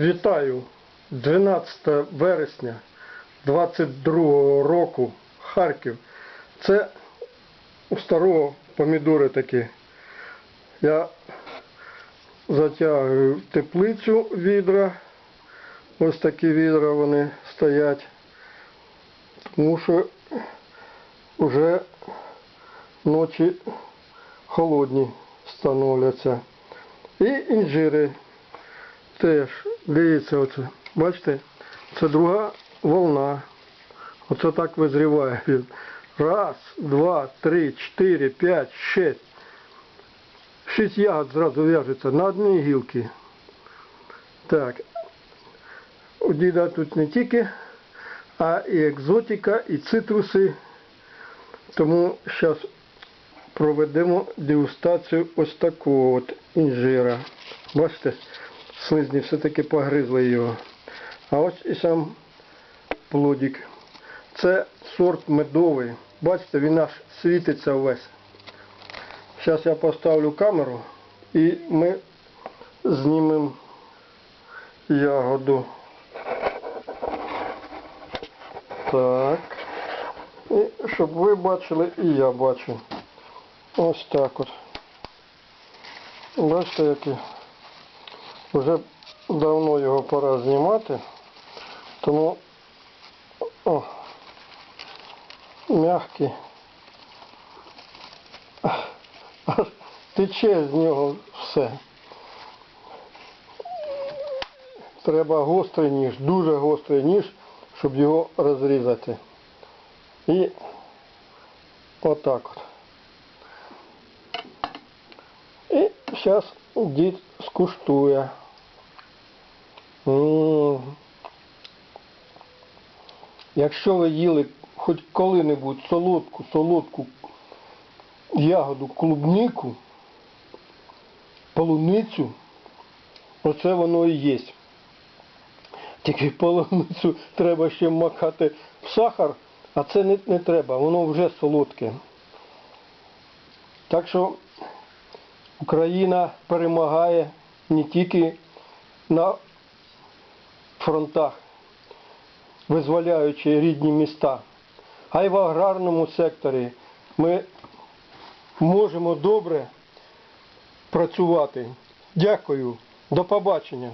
Вітаю 12 вересня 22 року Харків. Це у старого помідори такі. Я затягую теплицю відра. Ось такі відра вони стоять. Тому що вже ночі холодні становляться. І інжири теж. Дивіться, оце. Бачите, це друга волна. Оце так визріває. Раз, два, три, чотири, п'ять, шість. Шість ягод зразу в'яжеться на одній гілці. Так. У діда тут не тільки, а і екзотика, і цитруси. Тому зараз проведемо дегустацію ось такого от інжира. Бачите, слизні все-таки погризли його. А ось і сам плодик. Це сорт медовий. Бачите, він аж світиться весь. Зараз я поставлю камеру і ми знімемо ягоду. Так. І щоб ви бачили, і я бачу. Ось так от. Бачите, який. Вже давно його пора знімати. Тому о, м'який. Аж Тече з нього все. Треба гострий ніж, дуже гострий ніж, щоб його розрізати. І отак от. І зараз дід скуштує. Якщо ви їли хоч коли-небудь солодку, солодку ягоду клубнику, полуницю, оце воно і є. Тільки полуницю треба ще макати в сахар, а це не, не треба, воно вже солодке. Так що Україна перемагає не тільки на фронтах, визволяючи рідні міста, а й в аграрному секторі ми можемо добре працювати. Дякую. До побачення.